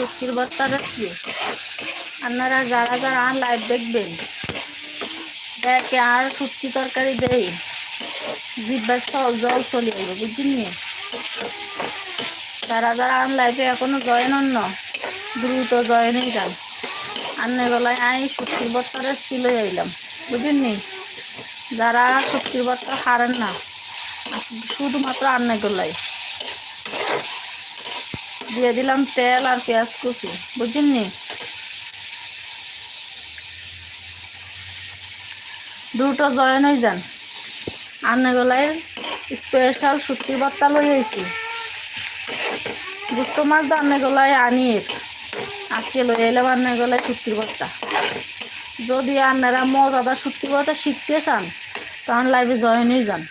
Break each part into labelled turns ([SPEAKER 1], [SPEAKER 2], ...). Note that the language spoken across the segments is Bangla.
[SPEAKER 1] শুটকির ভর্তা রেসিপি আপনারা যারা যারা লাইভ দেখবেন দেখে আর শুটকি তরকারি দেই। জিব্বার জল জল চলে যাবে বুঝলি যারা যারা আন লাইভে এখনও জয়েন না, দ্রুত জয়েন হয়ে যান। আন্নে গলায় আই শুটকির ভর্তা রেসিপি লই আইলাম বুঝলি যারা শুটকির ভর্তা হারেন না, শুধুমাত্র আন্নে গলায়। দিয়ে দিলাম তেল আর পেঁয়াজ কুচি বুঝলি দুটো জয়েন হয়ে যান। আন্নে গলায় স্পেশাল শুটকির ভর্তা লই আইছি। গুস্ত মাছ তো আন্নে গলায় আনিয়ে আজকে লই এলাম আন্নে গলায় শুটকির ভর্তা যদি আপনারা মজাদার শুটকির ভর্তা শিখতে চান তখন লাইভে জয়েন হয়ে যান।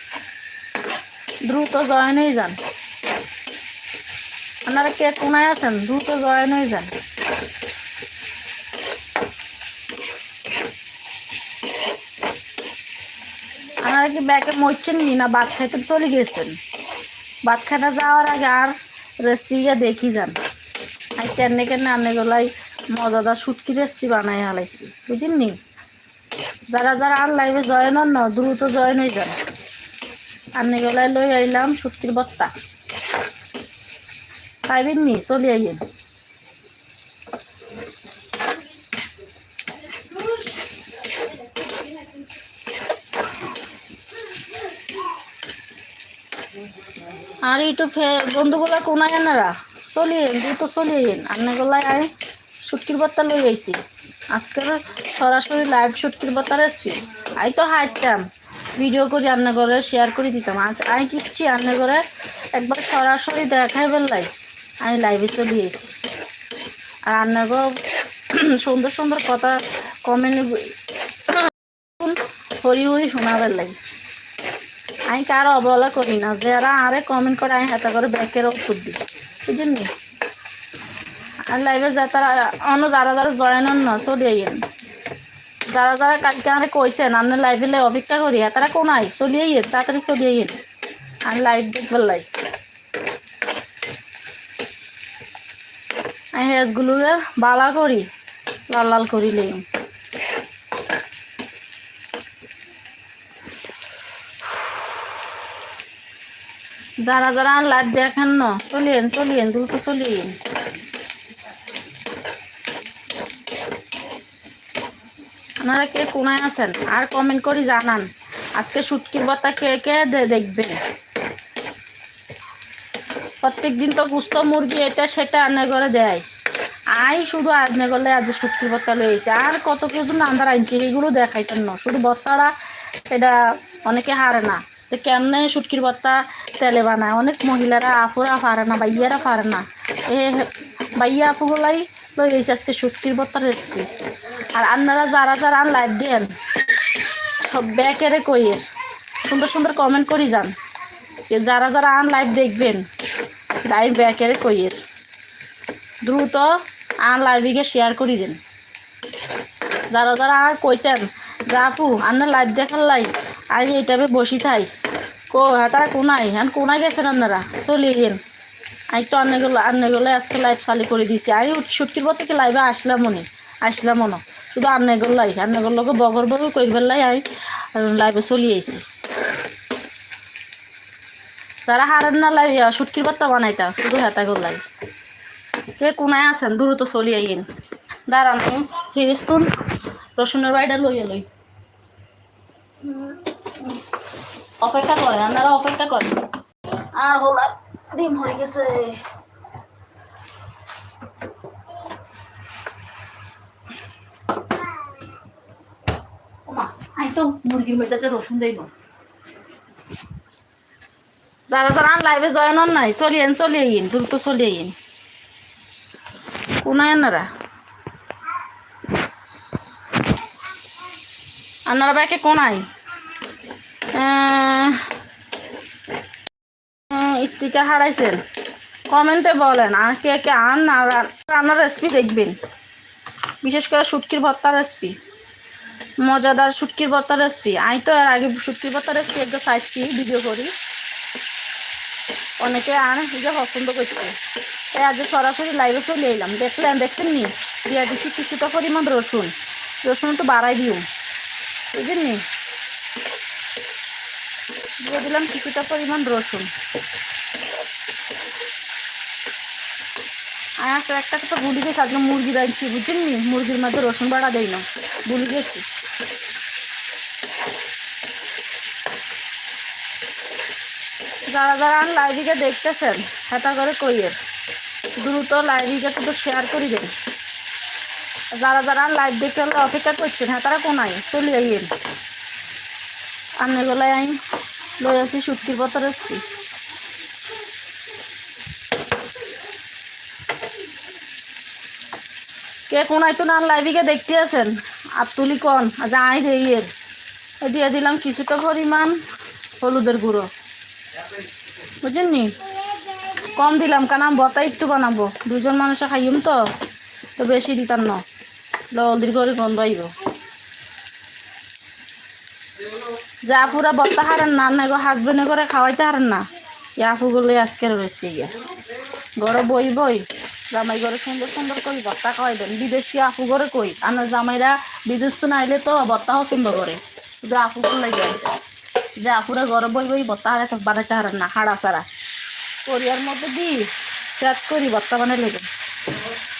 [SPEAKER 1] দ্রুত জয়েন হয়ে যান। আপনারা কে কোনায় আছেন? দ্রুত জয়েন হয়ে যান। আপনারা কি ব্যাগে মরছেন নি না? ভাত খাইতে চলে গেছেন। ভাত খাইতে যাওয়ার আগে আর রেসিপিটা দেখি যান। আর কেনে কেনে আনে গলাই মজাদার শুটকি রেসিপি বানাই হালাইছি। বুঝিনি যারা যারা আর লাইভে জয়েন হন না, দ্রুত জয়েন হয়ে যান। আনে গলাই লই আইলাম শুটকির বত্তা। খাইবেন নি চলে আইয়েন। আর একটু বন্ধুগুলা কোনায় আনারা? চলিয়েন দ্রুত চলিয়েন আন্নাগুলাই আয়, শুটকির বত্তা লই আইছি। আজকের সরাসরি লাইভ শুটকির বত্তা রেসিপি আই তো হাইতাম ভিডিও করি রান্না করে শেয়ার করে দিতাম। আজ আই কিচ্ছি রান্না করে একবার সরাসরি দেখাই বেললাই আমি লাইভে চলে এসেছি। আর রান্না সুন্দর সুন্দর কথা কমেন্ট হরি হরি শোনাবার লাগে। আমি কারও অবহেলা করি না, যারা আরে কমেন্ট করে, আমি হাতা করে ব্যাকের ওষুধ দিই। বুঝলি আর লাইভে যা তারা অন্য যারা যারা জয়েন না চলিয়ে যারা যারা কালকে আরে কইছেন আপনি লাইভে লাই অপেক্ষা করি তারা কোন আই চলিয়ে তাড়াতাড়ি চলিয়ে আর লাইভ দেখবার লাইভ আমি হেজগুলো বালা করি, লাল লাল করি লেই যারা যারা লাইভ দেখেন না, চলিয়েন চলিয়েন, দ্রুত চলিয়েন। আপনারা কে কোনায় আছেন? আর কমেন্ট করে জানান। আজকে শুটকির বত্তা কে কে দেখবেন প্রত্যেক দিন তো গুস্ত মুরগি এটা সেটা আনে করে দেয়। আই, শুধু আজনে করলে আজ শুটকির বত্তা লয়েছে আর কত কিছু নান্দার আনছি এগুলো দেখাইতেন না। শুধু বত্তাটা এটা অনেকে হারে না। তো কেন শুটকির বত্তা তেলে বানায়? অনেক মহিলারা আফুরা পারে না বাইয়ারা পারে না। এ বাইয়া আপুগুলাই লই গেছে আজকে শুটকির বত্তার রেসিপি। আর আপনারা যারা যারা লাইভ দেন, সব ব্যাকেরে কইয়ের সুন্দর সুন্দর কমেন্ট করি যান। যারা যারা আন লাইভ দেখবেন লাইভ ব্যাকেরে কইয়ের দ্রুত আর লাইভে শেয়ার করে দেন। যারা যারা আর কইছেন যে, আপু আপনার লাইভ দেখার লাই আজ এইটাবে বসি থাই। কো তারা কোনায় আর কোনায় গেছেন আপনারা চলিয়ে গেন। আমি তো আন্নাগুলো আন্নাগুলো আজকে লাইভ চালি করে দিছি। আমি ছুটির পর থেকে লাইভে আসলাম মনে আসলাম মনে শুধু আন্নাগুলো লাই আন্নাগুলোকে বগর বগর করবার লাই আমি লাইভে চলিয়ে আইছি। যারা হারেন না লাই সুটকির বার্তা বানাইতা, শুধু হেতাগুলো লাই কে কোনায় আছেন, দ্রুত চলিয়ে আইন দাঁড়ান ফিরিস্তুন রসুনের বাড়িটা লইয়া লই। অপেক্ষা করেন, আপনারা অপেক্ষা করেন। আর হোলা, ডিম হয়ে গেছে। তো মুরগির মেয়েটাতে রসুন দেব যারা যারা লাইভে জয়েন নাই চলিয়েন চলিয়ে দ্রুত চলিয়ে কোনায় আনারা? আনারা ব্যাকে কোনায়? স্টিকার হারাইছেন। কমেন্টে বলেন, আর কে কে আন রান্নার রেসিপি দেখবেন। বিশেষ করে শুটকির ভর্তা রেসিপি মজাদার শুটকির ভর্তা রেসিপি আমি তো এর আগে শুটকির ভর্তা রেসিপি একটু চাইছি ভিডিও করি। অনেকে আন এটা পছন্দ করছে। আজ সরাসরি লাইভে চলে এলাম। দেখলেন, দেখছেন নি? দিয়া দিচ্ছি কিছুটা পরিমাণ রসুন। রসুন একটু বাড়াই দিও। বুঝলেন নি? দিয়ে দিলাম কিছুটা পরিমাণ রসুন। আর আসলে একটা কথা ভুলি গেছি আজকে মুরগি রাখছি বুঝছেন নি? মুরগির মধ্যে রসুন বাড়া দেই না। ভুলি গেছি যারা যারা লাইভিকে দেখতেছেন, হেতা করে কইয়ের। দ্রুত লাইভিকে তো শেয়ার করে দেন যারা যারা লাইভ দেখতে হলে অপেক্ষা করছেন হ্যাঁ তারা কোনায়? চলে আইয়েন আন্নে গলায় আইন। লই আসি সুটকির পতর এসছি কে কোনায় তো না লাইভিকে দেখতে আছেন? আর তুলি কন? আজ আই দেইয়ের দিয়ে দিলাম কিছুটা পরিমাণ হলুদের গুঁড়ো। বুঝলেন কম দিলাম, কারণ আমি বতা একটু বানাবো। দুজন মানুষে খাইম তো তো বেশি দিতাম না। জলদির করে গন্ধ আইব। যা পুরা বত্তা হারেন না না গো হাজবেন্ডে করে খাওয়াইতে হারেন না। আপুগুলো আজকে রয়েছে গিয়া ঘরে বই বই। জামাই ঘরে সুন্দর সুন্দর করে বত্তা খাওয়াইবেন বিদেশি আপু ঘরে কই? আমার জামাইরা বিদেশ তো নাইলে তো বত্তা পছন্দ করে। শুধু আপুগুলো লাগে যে আপুরা ঘরে বই বই বত্তা হারে বানাইতে হারেন না, হাড়া ছাড়া। কোরিয়ার মধ্যে দি চেক করি বত্তা বানাই লেগে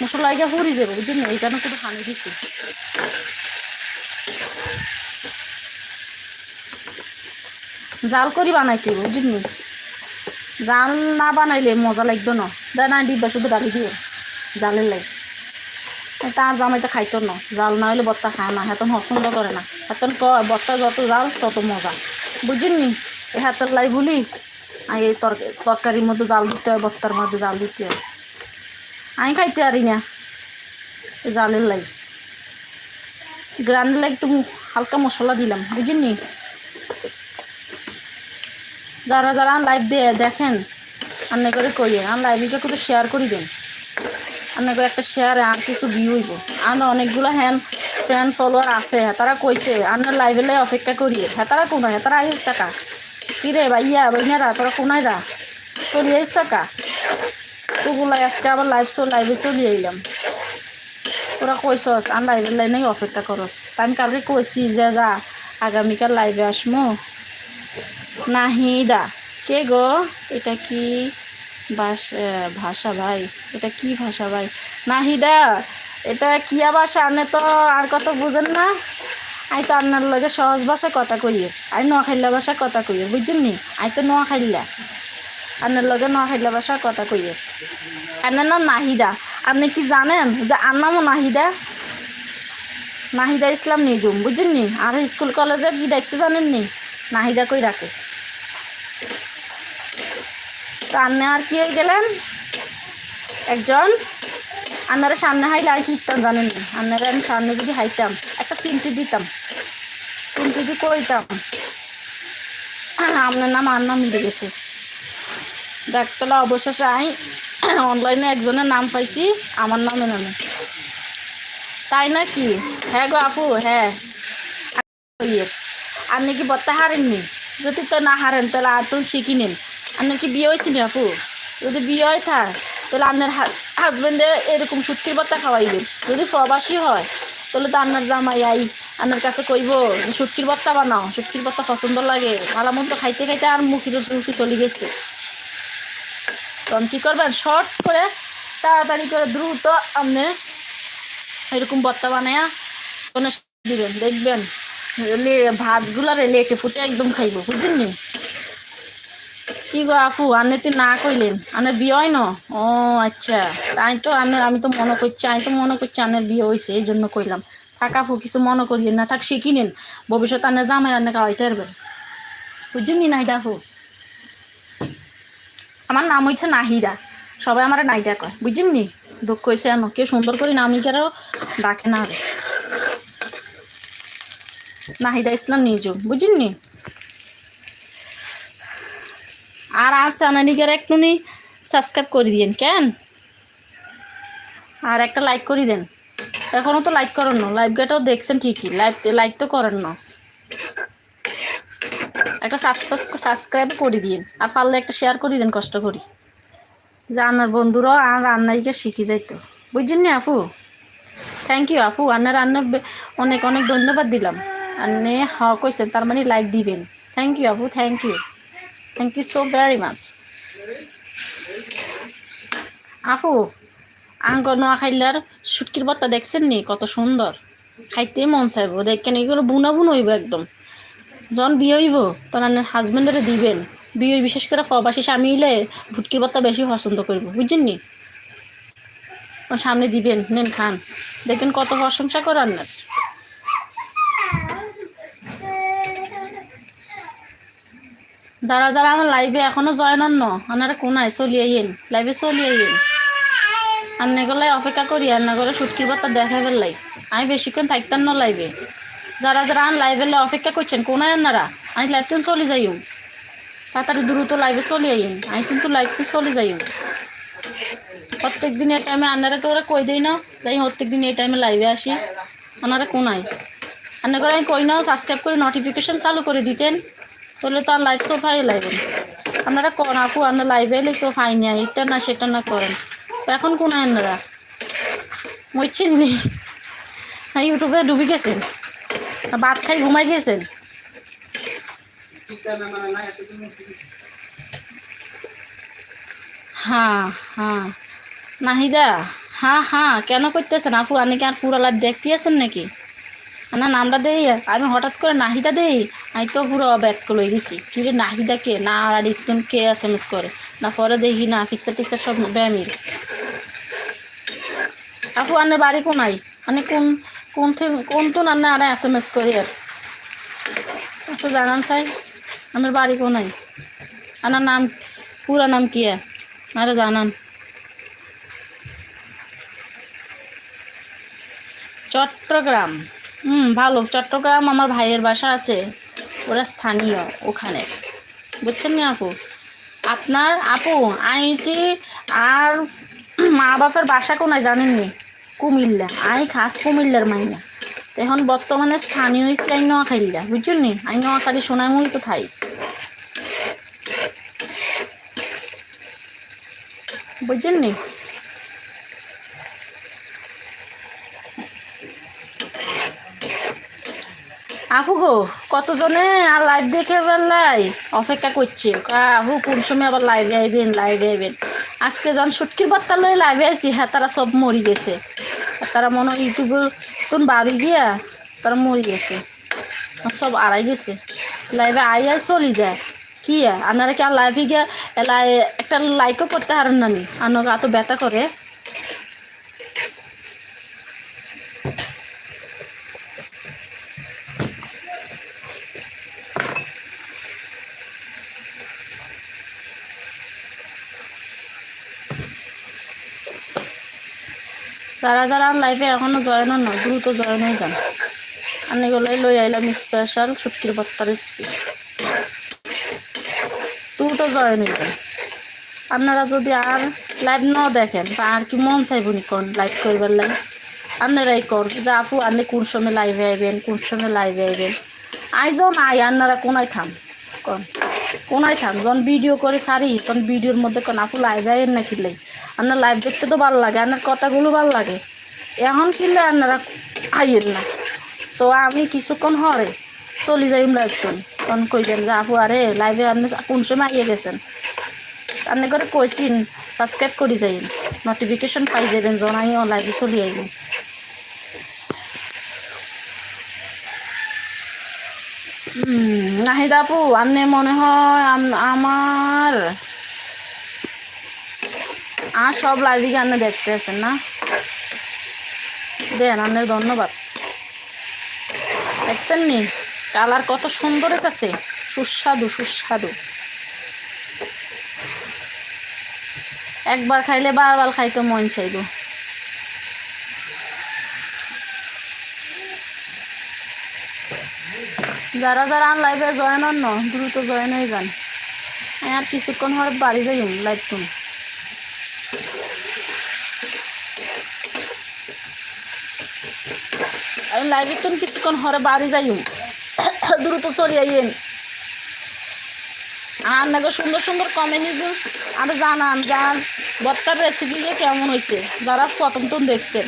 [SPEAKER 1] মশলা আগে ফুরি যাবে বুঝলি এই কারণে শুধু পানি দিচ্ছি জাল করি বানাইছি, বুঝলি জাল না বানাইলে মজা লাগতো না। দা না দিবা শুধু ডালি দিয়ে, জালের লাগে তার জামাইটা খাইতো না। জাল না হলে বত্তা খায় না, হেতন পছন্দ করে না। হেতন বত্তা যত জাল, তত মজা। বুঝলি এই হাতের লাই বলি আর এই তরকারির মধ্যে জাল দিতে হয় বত্তার মধ্যে জাল দিতে হয়। আমি খাইতে পারি না জালের লাই। গ্রানের লাই একটু হালকা মশলা দিলাম বুঝলি যারা যারা লাইভ দিয়ে দেখেন আন্নে করে কইয়ে, আর লাইভকে একটু শেয়ার করে দেন। আন্নে করে একটা শেয়ারে আর কিছু ভিউ হইব। আর অনেকগুলো হ্যান ফ্যান ফলোয়ার আছে হ্যাঁ তারা কইছে আন্নার লাইভে লাই অপেক্ষা করিয়ে। হ্যাঁ তারা কোনায় তারা আইস টাকা কিরে ভাইয়া ভাইনারা তোরা কোনায় রা চলি আইস টাকা তোগুলাই আজকে আবার লাইভ শো লাইভে চলি আইলাম। তোরা কইসস আর লাইভের লাইনেই অপেক্ষা করস। আমি কালকে কইছি যে যা, আগামীকাল লাইভে আসমো। নাহিদা কে গো? এটা কি বাস ভাষা ভাই? এটা কি ভাষা ভাই? নাহিদা এটা কিয়া ভাষা? আনে তো আর কত বুঝেন না? আই তো আপনার লগে সহজ ভাষায় কথা কইয়ে। আই নোয়াখাইলা ভাষা কথা কইয়ে বুঝছেন নি আই তো নোয়াখাইলা আপনার লগে নোয়াখাইলা ভাষা কথা কইয়ে। আপনার নাম নাহিদা। আপনি কি জানেন যে আর নামও নাহিদা? নাহিদা ইসলাম নিজুম বুঝছেন নি আর স্কুল, কলেজে কি দেখতে জানেন নি নাহিদা কই রাখে? তো আপনি আর কি হয়ে গেলেন? একজন আপনারা সামনে হাইলে আর কি ইতাম জানেন না। আপনারা আমি সামনে যদি হাইতাম, একটা চিমটি দিতাম। চিমটি দিয়ে কইতাম। আপনার নাম আর নাম মিলে গেছে। দেখতলা অবশেষে আই অনলাইনে একজনের নাম পাইছি, আমার নামে নামে। তাই নাকি? হ্যাঁ গো আপু হ্যাঁ। ইয়ে আপনি কি বত্তা হারেননি? যদি তো না হারেন, তাহলে আর তো শিখি নিন আপনার কি বিয়ে হয়েছেনি আপু? যদি বিয়ে হয় থাক, তাহলে আপনার হাজব্যান্ডে এরকম সুটকির বত্তা খাওয়াইবেন যদি প্রবাসী হয়, তাহলে তো আপনার জামাই, আই আপনার কাছে কইব, সুটকির বত্তা বানাও, সুটকির বত্তা পছন্দ লাগে। ভালো মতো খাইতে খাইতে আর মুখের রুচি চলে গেছে। তখন কী করবেন? শর্ট করে তাড়াতাড়ি করে দ্রুত আপনি এরকম বত্তা বানায়া কোনো দিবেন, দেখবেন। লে ভাতগুলারে লেটে ফুটে একদম খাইব বুঝলেন কি গো আনে তুই না কইলেন। আনের বিয়ে হয় না? ও আচ্ছা। তাই তো আনে, আমি তো মনে করছি, আমি তো মনে করছি আনের বিয়ে হয়েছে এই জন্য কইলাম। থাক আপু, কিছু মনে করিয়েন না, থাক শিখি নিন। ভবিষ্যৎ আনে জামাই আনে খাওয়াইতে পারবেন। বুঝছেন নি নাইদা আপু? আমার নাম হচ্ছে নাহিদা। সবাই আমার নাইদা কয়। বুঝছেন নি দুঃখ হয়েছে আনো কেউ সুন্দর করে নাম লিখারও ডাকে না নাহিদা ইসলাম নিজম বুঝলেন নি আর আর চ্যানেলিকের একটু নি সাবস্ক্রাইব করে দিয়েন, কেন? আর একটা লাইক করে দেন। এখনও তো লাইক করেন না লাইভ গেটাও দেখছেন ঠিকই লাইভ লাইক তো করেন না। একটা সাবস্ক্রাইব সাবস্ক্রাইব করে দিন আর পারলে একটা শেয়ার করে দেন, কষ্ট করি। যে আনার বন্ধুরাও আর রান্নাইকে শিখে যাইতো। বুঝছেন না আপু থ্যাংক ইউ আপু আন্নার রান্না অনেক অনেক ধন্যবাদ দিলাম। আন্নে হ কইছেন, তার মানে লাইক দিবেন। থ্যাংক ইউ আপু thank you thank you so very much আপু আঙ্গ নোয়াখাইলার শুটকির বত্তা দেখছেন নি? কত সুন্দর। খাইতে মন চাইব। দেখেন, এগুলো বুনা বুন হইব একদম। যখন বিয়ে হইব, তখন হাজবেন্ডরে দিবেন। বিয়ে বিশেষ করে প্রবাসী স্বামী হইলে ভুটকির বত্তা বেশি পছন্দ করব। বুঝছেন নি? সামনে দিবেন, নেন খান। দেখেন কত প্রশংসা করে আপনার। যারা যারা আমার লাইভে এখনও জয়েন হন না ওনারা কোনায় চলিয়ে আইন লাইভে চলিয়ে আইন আন্নে গলায় অপেক্ষা করি, আন্না করে সুটকির বার্তা দেখা ফেললাই আমি বেশিক্ষণ থাকতাম না লাইভে যারা যারা আন লাইভে অপেক্ষা করছেন কোনায় আন্নারা? আমি লাইভ তো চলে যাইম তাড়াতাড়ি দ্রুত লাইভে চলে আইন আমি কিন্তু লাইভ তো চলে যাইম প্রত্যেক দিন এই টাইমে আন্নারা তো ওরা কই দেই না? যাই প্রত্যেক দিন এই টাইমে লাইভে আসি। ওনারা কোনায় আন্না করে আমি কই নাও সাবস্ক্রাইব করে নোটিফিকেশন চালু করে দিতেন। তাহলে তো আর লাইভ তো পাই লাইবেন আপনারা করেন আপু আপনার লাইভে এলে তো পাই না এটা না সেটা না করেন। এখন কোন আপনারা মরছেন নি হ্যাঁ ইউটিউবে ডুবে গেছেন? না, ভাত খাই ঘুমাই গেছেন? হ্যাঁ হ্যাঁ। নাহিদা হ্যাঁ হ্যাঁ কেন করতেছেন? আপু, আপনি কি আর পুরো লাইভ দেখতে আছেন নাকি? না নামটা দেই, আমি হঠাৎ করে নাহিদা দেই, আমি তো পুরো ব্যাক করে গেছি। কিন্তু নাহিদা কে? না, আর ইতুন কে এস এম এস করে? না, পরে দেখি না ফিক্সার টিক্সার সব ব্যায়ামির আপু আনের বাড়ি কোনাই মানে কোন কোন থেকে কোন তো আন্না আর এস এম এস করি আর। একটু জানান চাই আমার বাড়ি কোনাই আনার নাম, পুরা নাম কি আরে জানান। চট্টগ্রাম। হুম, ভালো। চট্টগ্রাম আমার ভাইয়ের বাসা আছে। ওরা স্থানীয় ওখানে। বুঝছেন না আপু? আপনার আপু আইছি আর মা বাপের বাসা কোনায় জানেননি? কুমিল্লা। আই খাস কুমিল্লার মাইনা। এখন বর্তমানে স্থানীয় হয়েছে আই নোয়াখাইল্লা বুঝছেন নি? আই নোয়াখালী সোনাইমুড়ি তো থাই বুঝছেন নি? আফু গো কতজনে আর লাইভ দেখে বেলাই অপেক্ষা করছে। আফু কোন সময় আবার লাইভে আইবেন লাইভে আইবেন? আজকে যখন সুটকির বার্তা লয়ে লাইভে আইছি হ্যাঁ তারা সব মরি গেছে। তারা মনে ইউটিউবে তুন বাড়ি গিয়া তারা মরি গেছে। সব আড়াই গেছে। লাইভে আই আই চলি যায়। কি আপনারা কি আর লাইভে গিয়া একটা লাইকও করতে হারেন না নি? আনক এত ব্যথা করে। যারা যারা লাইফে এখনও জয়েন হন দ্রুত জয়েন হয়ে যান। আমি গলাই লই আইলাম স্পেশাল ছুটকির ভর্তা রেসিপি দ্রুত জয়েন হয়ে যান। আপনারা যদি আর লাইভ ন দেখেন, বা আর কি মন চাইবনি কোন লাইভ করবার লাগে, আপনারাই কর যে, আপু, আপনি কোন সময় লাইভে আইবেন, কোন সময় লাইভে আইবেন? আইজও আই, আপনারা কোনায় থাম, কোন? কোনায় থাম যখন ভিডিও করে সারি তখন ভিডিওর মধ্যে কোন আপু লাইভে আইন নাকি কিনলে আপনার লাইভ দেখতে তো ভালো লাগে, আপনার কথাগুলো ভালো লাগে। এখন কিনলে আপনারা আইয়েন না। তো আমি কিছুক্ষণ হরে চলে যাইম লাইভ শুন তখন কইবেন যে, আপু, আরে লাইভে আপনি কোন সময় আইয়ে গেছেন? আপনি করে কইছিন সাবস্ক্রাইব করে যাইন নোটিফিকেশন পাই যাবেন আমি লাইভে চলে আইব। নাহিদ আপু, আপনি মনে হয় আম- আমার আর সব লাইভে গানে দেখতে আছেন না? দেন, আপনার ধন্যবাদ। দেখছেন নি? কালার কত সুন্দর আছে সুস্বাদু সুস্বাদু। একবার খাইলে বারবার খাইতে মন চাইব। যারা যারা আন লাইভে জয়েন না, দ্রুত জয়েন হয়ে যান। আর কিছুক্ষণ হওয়ার বাড়ি যাই লাইভ শুন আমি লাইভে তুমি কিছুক্ষণ হরে বাড়ি যাই দ্রুত চলে আইয়েন। আর আপনাকে সুন্দর সুন্দর কমেন্ট আর জানান যার বত্তার রেসিপি যে কেমন হয়েছে যারা প্রথম তুন দেখছেন।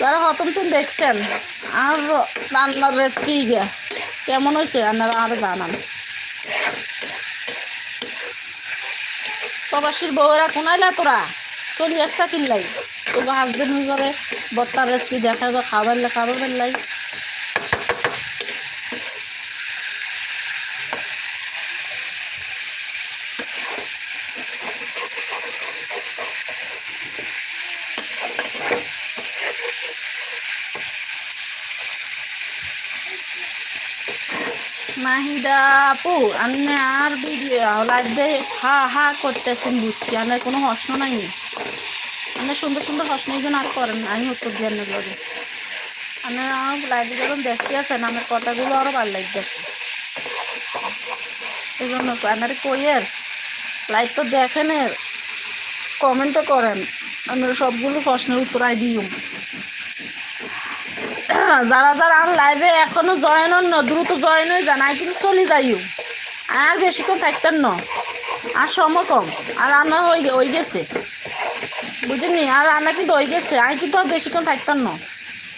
[SPEAKER 1] যারা তুন দেখছেন, আর রান্নার রেসিপি কেমন হয়েছে আপনারা আর জানান। প্রবাসীর বউরা কোনাইলা তোরা? চলি একটা কিনলাই তোকে হাজবেন্ড করে বত্তার রেসিপি দেখা বা খাবার খাবার বেলাই মাহিদা আপু আপনি আর ভিডিও লাগবে। হা হা করতেছেন বুঝছি আমার কোনো হস্ন নাই। আপনি সুন্দর সুন্দর হস্ন যেন আর করেন আমি উত্তর দিয়ে আপনি আমার লাইভে যখন দেখতে আছেন আমার কথাগুলো আরও ভালো লাগবে। এই জন্য আপনার কইয়ের লাইভ তো দেখেন কমেন্টও করেন। আপনারা সবগুলো প্রশ্নের উত্তর আই দিও। যারা যারা আর লাইভে এখনও জয়েন না, দ্রুত জয়েন হয়ে যান আর কিন্তু চলে যাইও। আর বেশিক্ষণ থাকতেন না। আর সময় কম। আর রান্না হয়ে হয়ে গেছে। বুঝিনি আর রান্না কিন্তু হয়ে গেছে। আর কিন্তু আর বেশিক্ষণ থাকতেন না।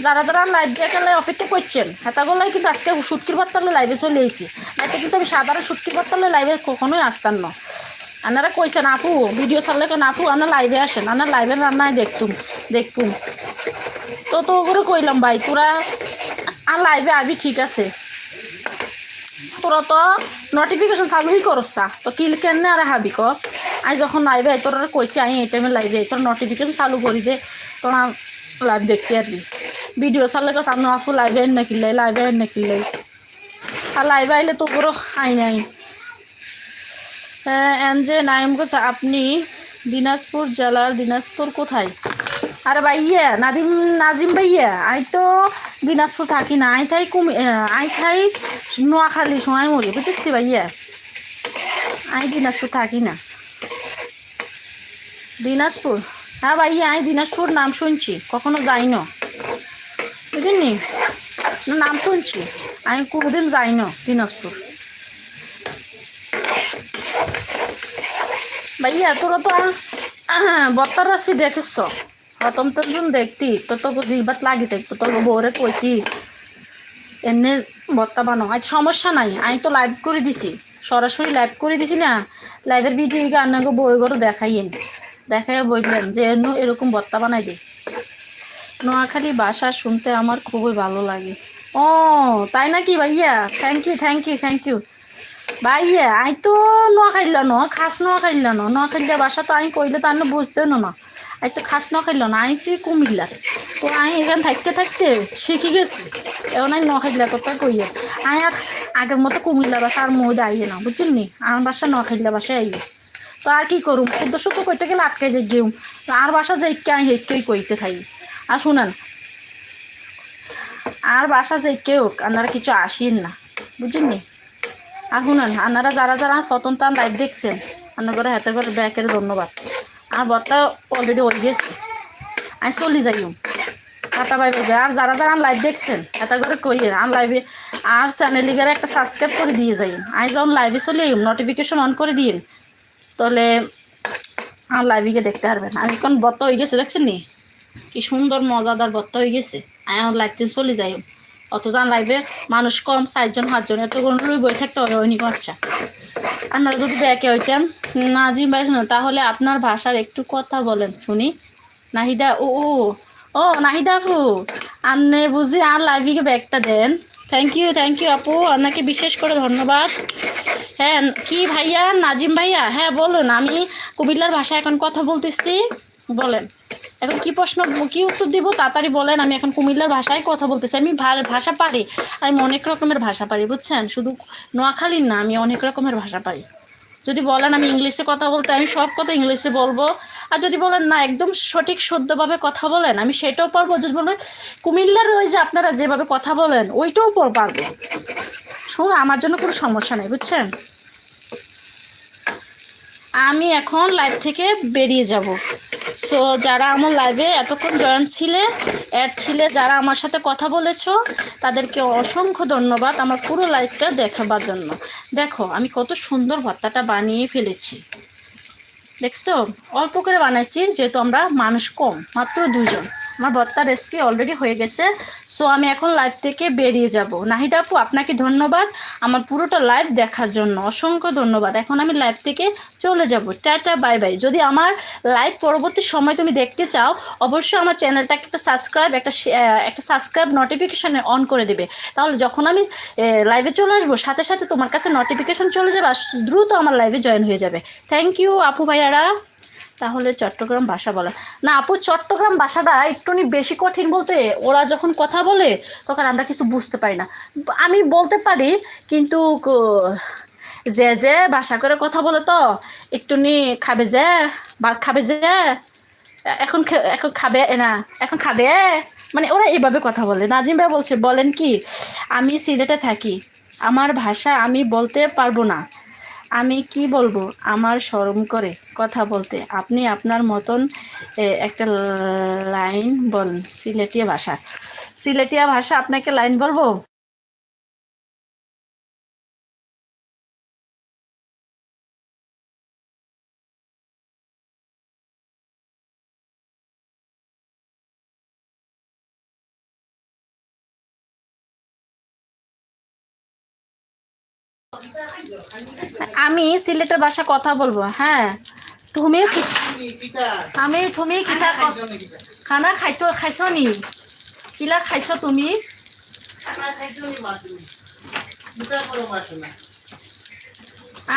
[SPEAKER 1] যারা যারা লাইভ দেখালে অপেক্ষা করছেন, হেতাগুলোই কিন্তু আজকে সুটকির বার্তালে লাইভে চলে এসেছি এটা কিন্তু আমি সাধারণ সুটকির বার্তালে লাইভে কখনোই আসতাম না। আনারা কইছেন আপু ভিডিও ছাড়লে কেন আপু আনার লাইভে আসেন আনার লাইভে রান্নায় দেখতুম দেখতুম। তো তো করে কইলাম, ভাই, তোরা আর লাইভে আবি, ঠিক আছে। তোরা তো নোটিফিকেশন চালুই করছা তো কিল কেন আর হাবি ক? আমি যখন লাইভে আই, তোরা কইছি আমি এই টাইমে লাইভে তোর নোটিফিকেশন চালু করি দে, তোরা লাইভ দেখতে আসবি ভিডিও চাললে কস আমি আপু লাইভে আইন না কিনলাই লাইভে আইন না কিনলাই আর লাইভে আইলে তো পুরো আই নাই এন যে নাইম কোথা আপনি দিনাজপুর জেলার দিনাজপুর কোথায়? আরে ভাইয়া নাদিম নাজিম ভাইয়া আই তো দিনাজপুর থাকি না আই থাই কুমি আই থাই নোয়াখালী সোনাই মরি বুঝেছি ভাইয়া? আই দিনাজপুর থাকি না। দিনাজপুর? হ্যাঁ ভাইয়া আই দিনাজপুর নাম শুনছি, কখনো যাই না বুঝলি নাম শুনছি, আমি কোনোদিন যাই না দিনাজপুর। ভাইয়া, তোরা তো বত্তার রাশি দেখেছ প্রথম তো যখন দেখতি, তো তো জিবাত লাগি থাকতো, তোর বউরে কইতি এমনি বত্তা বানো। আজ সমস্যা নাই, আমি তো লাইভ করে দিছি। সরাসরি লাইভ করে দিছি না লাইভের ভিডিও রান্নাগো বই করে দেখাইয়েন। দেখাই বললেন যে এরকম বত্তা বানাই দিই নোয়াখালী ভাষা শুনতে আমার খুবই ভালো লাগে। ও, তাই নাকি ভাইয়া? Thank you thank you thank you ভাইয়া আই তো নোয়াখাইল ন খাস নোয়াখাইল ন নোয়াখাইলা ভাষা তো আমি কইলে তো আমি বুঝতে না। আই তো খাস নোয়াখাইল না আইসি কুমিল্লার। তো আমি এখানে থাকতে থাকতে শিখে গেছি? এখন আমি নোয়াখাইলা কথা কইয়া আমি আর আগের মতো কুমিল্লা ভাষা আর মধ্যে আইয়ে না, বুঝছেন নি? আমার বাসা নোয়াখাইলা ভাষায় আইয়ে তো আর কি করুম? শুদ্ধ শুদ্ধ কইতে গেলে আটকে যাই গেউম। তো আর বাসা যাই আমি হেঁকেই কইতে থাকি আর শুনেন, আর বাসা যাই কেউ আপনারা কিছু আসেন না। বুঝছেন নি আর শুনেন আপনারা যারা যারা তার লাইভ দেখছেন। আপনার করে হাতে করে ব্যাকের ধন্যবাদ। আর বরটা অলরেডি হয়ে গেছে। আমি চলি যাই টাটা বাই বাই আর যারা যারা লাইভ দেখছেন এটা করে কই আর লাইভে আর চ্যানেলিগারে একটা সাবস্ক্রাইব করে দিয়ে যাই। আমি যখন লাইভে চলে আইম নোটিফিকেশন অন করে দিন তাহলে আর লাইভে গিয়ে দেখতে পারবেন। আমি এখন বত্তা হয়ে গেছে, দেখছেন নি? কি সুন্দর, মজাদার বত্তা হয়ে গেছে। আমি আমার লাইভ চলে যাই অত জান লাইভে মানুষ কম চারজন, পাঁচজন, এত কোনো লুই বই থাকতে হবে হয়নি আচ্ছা আপনারা যদি ব্যাকে হইতেন নাজিম ভাই শুনুন, তাহলে আপনার ভাষার একটু কথা বলেন, শুনি। নাহিদা, ও ও ও, নাহিদা আপু আপনি বুঝি আর লাইভিকে ব্যাগটা দেন। থ্যাংক ইউ থ্যাংক ইউ আপু, আপনাকে বিশেষ করে ধন্যবাদ। হ্যাঁ কি ভাইয়া? নাজিম ভাইয়া? হ্যাঁ বলুন, আমি কুমিল্লার ভাষায় এখন কথা বলতেছি, বলেন। এখন কি প্রশ্ন, কি উত্তর দিব? তাড়াতাড়ি বলেন, আমি এখন কুমিল্লার ভাষায় কথা বলতেছি। আমি ভাষা পারি, আমি অনেক রকমের ভাষা পারি, বুঝছেন? শুধু নোয়াখালীর না, আমি অনেক রকমের ভাষা পারি। যদি বলেন আমি ইংলিশে কথা বলতে, আমি সব কথা ইংলিশে বলব। আর যদি বলেন না, একদম সঠিক, শুদ্ধভাবে কথা বলেন, আমি সেটাও পারব, যদি বলেন কুমিল্লার ওই যে আপনারা যেভাবে কথা বলেন, ওইটাও পর- পারব। শুনুন, আমার জন্য কোনো সমস্যা নেই, বুঝছেন? আমি এখন লাইভ থেকে বেরিয়ে যাব। সো যারা আমার লাইভে এতক্ষণ জয়েন ছিলে অ্যাড ছিলে, যারা আমার সাথে কথা বলেছ, তাদেরকে অসংখ্য ধন্যবাদ আমার পুরো লাইভটা দেখাবার জন্য। দেখো, আমি কত সুন্দর ভর্তাটা বানিয়ে ফেলেছি। দেখছ? অল্প করে বানাইছি, যেহেতু আমরা মানুষ কম, মাত্র দুজন আমার ভর্তার রেসিপি অলরেডি হয়ে গেছে। সো আমি এখন লাইভ থেকে বেরিয়ে যাব। নাহিদ আপু, আপনাকে ধন্যবাদ আমার পুরোটা লাইভ দেখার জন্য। অসংখ্য ধন্যবাদ। এখন আমি লাইভ থেকে চলে যাব। টাটা বাই বাই যদি আমার লাইভ পরবর্তী সময় তুমি দেখতে চাও, অবশ্যই আমার চ্যানেলটাকে একটা সাবস্ক্রাইব একটা একটা সাবস্ক্রাইব নোটিফিকেশানে অন করে দেবে। তাহলে যখন আমি লাইভে চলে আসব, সাথে সাথে তোমার কাছে নোটিফিকেশন চলে যাবে আর দ্রুত আমার লাইভে জয়েন হয়ে যাবে। থ্যাংক ইউ আপু ভাইয়ারা। তাহলে চট্টগ্রাম ভাষা বলা না আপু, চট্টগ্রাম ভাষাটা একটুনি বেশি কঠিন বলতে ওরা যখন কথা বলে, তখন আমরা কিছু বুঝতে পারি না। আমি বলতে পারি, কিন্তু যে যে ভাষা করে কথা বলে তো একটুনি খাবে যে ভাত খাবে যে, এখন এখন খাবে না, এখন খাবে। মানে ওরা এভাবে কথা বলে। নাজিম ভাই বলছে, বলেন কি, আমি সিলেটে থাকি, আমার ভাষা আমি বলতে পারব না। আমি কি বলব? আমার শরম করে কথা বলতে। আপনি আপনার মতন একটা লাইন বলেন। সিলেটিয়া ভাষা। সিলেটিয়া ভাষা আপনাকে লাইন বলব? আমি সিলেটের ভাষা কথা বলব হ্যাঁ। তুমিও কি আমি তুমি কিতা খানা খাইতো খাইছ নি? কিলা খাইছ তুমি?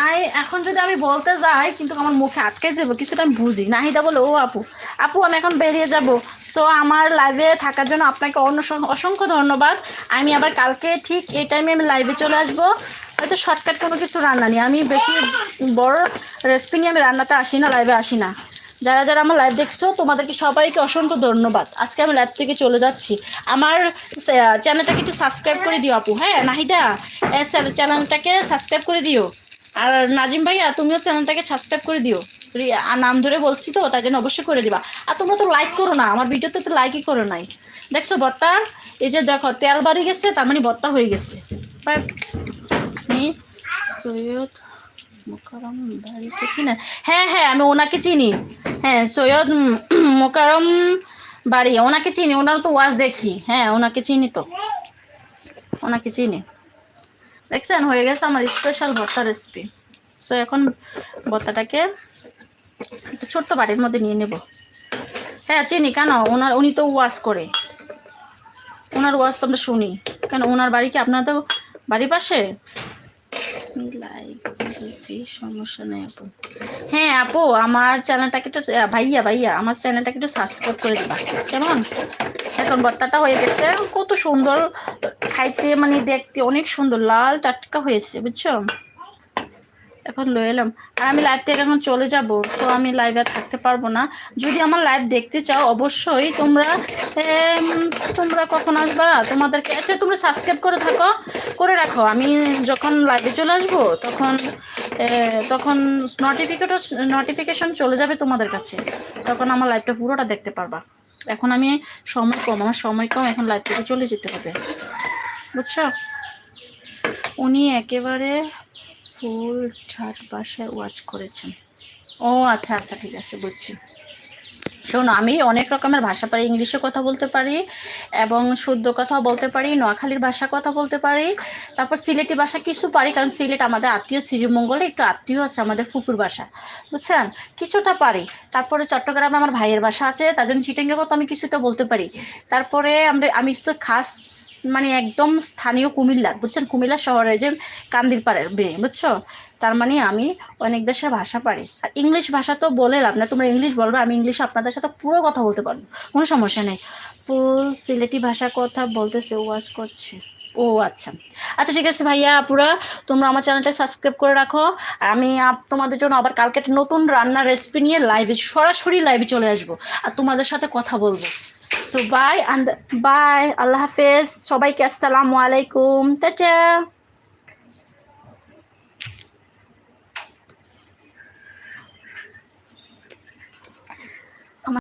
[SPEAKER 1] আই এখন যদি আমি বলতে যাই কিন্তু আমার মুখে আটকে যাব কিছুটা আমি বুঝি। নাহিদা বলে ও আপু আপু আমি এখন বেরিয়ে যাব। সো আমার লাইভে থাকার জন্য আপনাকে অন্য- অসংখ্য ধন্যবাদ। আমি আবার কালকে ঠিক এই টাইমে আমি লাইভে চলে আসব। হয়তো শর্টকাট কোনো কিছু রান্না নেই। আমি বেশি বড় রেসিপি নিয়ে আমি রান্নাতে আসি না লাইভে আসি না। যারা যারা আমার লাইভ দেখছ, তোমাদেরকে সবাইকে অসংখ্য ধন্যবাদ। আজকে আমি লাইভ থেকে চলে যাচ্ছি। আমার চ্যানেলটাকে একটু সাবস্ক্রাইব করে দিও আপু। হ্যাঁ নাহিদা চ্যানেলটাকে সাবস্ক্রাইব করে দিও। আর নাজিম ভাইয়া, তুমিও চ্যানেলটাকে সাবস্ক্রাইব করে দিও। আর নাম ধরে বলছি তো, তাই জন্য অবশ্যই করে দিবা। আর তোমরা তো লাইক করো না, আমার ভিডিওতে তো লাইকই করো নাই। দেখছ বত্তার এই যে দেখো, তেল বাড়ি গেছে, তার মানে বত্তা হয়ে গেছে। আমি সৈয়দ মোকারম বাড়িতে চিনেন? হ্যাঁ হ্যাঁ আমি ওনাকে চিনি। হ্যাঁ সৈয়দ মোকারম বাড়ি, ওনাকে চিনি, ওনার তো ওয়াজ দেখি। হ্যাঁ ওনাকে চিনি তো। ওনাকে চিনি। দেখছেন, হয়ে গেছে আমার স্পেশাল ভর্তা রেসিপি সো এখন ভর্তাটাকে একটু ছোট্ট বাড়ির মধ্যে নিয়ে নেব। হ্যাঁ চিনি কেন? ওনার, উনি তো ওয়াশ করে। ওনার ওয়াজ তো আমরা শুনি। কেন? ওনার বাড়ি কি আপনাদের বাড়ির পাশে? লাইক বেশি সমস্যা নেই আপু। হ্যাঁ আপু, আমার চ্যানেলটাকে একটু ভাইয়া ভাইয়া, আমার চ্যানেলটাকে একটু সাবস্ক্রাইব করে দেবা। কেমন? এখন ভর্তাটা হয়ে গেছে, কত সুন্দর, খাইতে মানে দেখতে অনেক সুন্দর, লাল টাটকা হয়েছে, বুঝছ? এখন লয়ে এলাম। আর আমি লাইভ থেকে এখন চলে যাব তো আমি লাইভে আর থাকতে পারব না। যদি আমার লাইভ দেখতে চাও, অবশ্যই তোমরা তোমরা কখন আসবা? তোমাদেরকে আচ্ছা তোমরা সাবস্ক্রাইব করে থাকো, করে রাখো। আমি যখন লাইভে চলে আসব, তখন তখন নোটিফিকেশন নোটিফিকেশন চলে যাবে তোমাদের কাছে। তখন আমার লাইভটা পুরোটা দেখতে পারবা। এখন আমি সময় কম, আমার সময় কম, এখন লাইভ থেকে চলে যেতে হবে। বুঝছ? উনি একেবারে ফুল ঠাট বাসায় ওয়াচ করেছেন। ও আচ্ছা আচ্ছা ঠিক আছে বুঝছি। শোনো, আমি অনেক রকমের ভাষা পারি, ইংলিশে কথা বলতে পারি এবং শুদ্ধ কথা বলতে পারি, নোয়াখালীর ভাষা কথা বলতে পারি, তারপর সিলেটি ভাষা কিছু পারি, কারণ সিলেট আমাদের আত্মীয়, শ্রীমঙ্গলে একটু আত্মীয় আছে, আমাদের ফুপুর ভাষা, বুঝছেন? কিছুটা পারি, তারপরে চট্টগ্রামে আমার ভাইয়ের ভাষা আছে, তার জন্য চিটেঙ্গা কথা আমি কিছুটা বলতে পারি, তারপরে আমরা, আমি তো খাস মানে একদম স্থানীয় কুমিল্লার বুঝছেন? কুমিল্লা শহরে যে কান্দির পাড়ের মেয়ে, বুঝছ? তার মানে আমি অনেক দেশে ভাষা পারি। আর ইংলিশ ভাষা তো বলে লাভ না, তোমরা ইংলিশ বলবে, আমি ইংলিশ আপনাদের সাথে পুরো কথা বলতে পারব, কোনো সমস্যা নেই। ফুল সিলেটি ভাষা কথা বলতেছে ওয়াজ করছে। ও আচ্ছা। আচ্ছা ঠিক আছে ভাইয়া, আপুরা, তোমরা আমার চ্যানেলটা সাবস্ক্রাইব করে রাখো। আমি তোমাদের জন্য আবার কালকে একটা নতুন রান্নার রেসিপি নিয়ে লাইভে সরাসরি লাইভে চলে আসব। আর তোমাদের সাথে কথা বলব। সো বাই অ্যান্ড বাই আল্লাহ হাফেজ। সবাইকে আসসালামু আলাইকুম। টাটা।